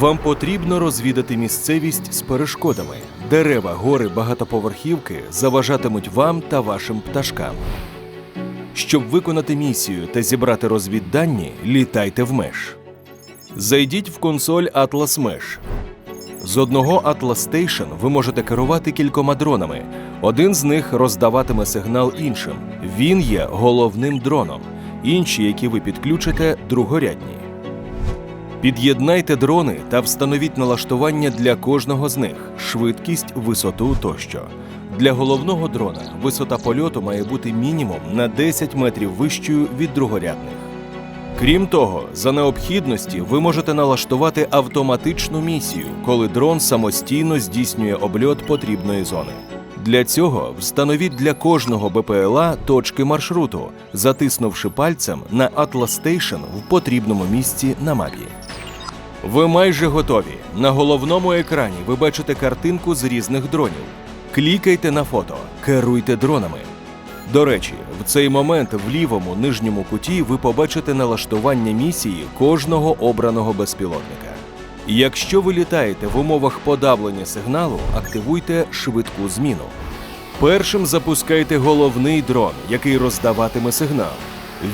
Вам потрібно розвідати місцевість з перешкодами. Дерева, гори, багатоповерхівки заважатимуть вам та вашим пташкам. Щоб виконати місію та зібрати розвіддані, літайте в меж. Зайдіть в консоль Atlas Mesh. З одного Atlas Station ви можете керувати кількома дронами. Один з них роздаватиме сигнал іншим. Він є головним дроном. Інші, які ви підключите, другорядні. Під'єднайте дрони та встановіть налаштування для кожного з них, швидкість, висоту тощо. Для головного дрона висота польоту має бути мінімум на 10 метрів вищою від другорядних. Крім того, за необхідності ви можете налаштувати автоматичну місію, коли дрон самостійно здійснює обльот потрібної зони. Для цього встановіть для кожного БПЛА точки маршруту, затиснувши пальцем на Atlas Station в потрібному місці на мапі. Ви майже готові. На головному екрані ви бачите картинку з різних дронів. Клікайте на фото, керуйте дронами. До речі, в цей момент в лівому нижньому куті ви побачите налаштування місії кожного обраного безпілотника. Якщо ви літаєте в умовах подавлення сигналу, активуйте швидку зміну. Першим запускайте головний дрон, який роздаватиме сигнал.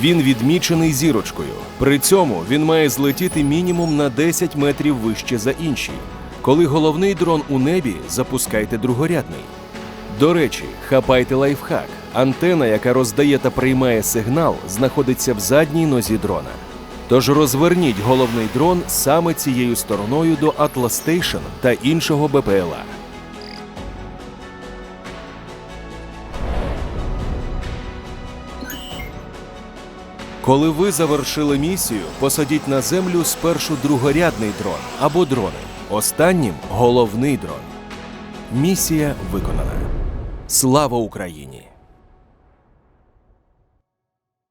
Він відмічений зірочкою. При цьому він має злетіти мінімум на 10 метрів вище за інші. Коли головний дрон у небі, запускайте другорядний. До речі, хапайте лайфхак. Антена, яка роздає та приймає сигнал, знаходиться в задній нозі дрона. Тож розверніть головний дрон саме цією стороною до Atlas Station та іншого БПЛА. Коли ви завершили місію, посадіть на землю спершу другорядний дрон або дрони, останнім головний дрон. Місія виконана. Слава Україні!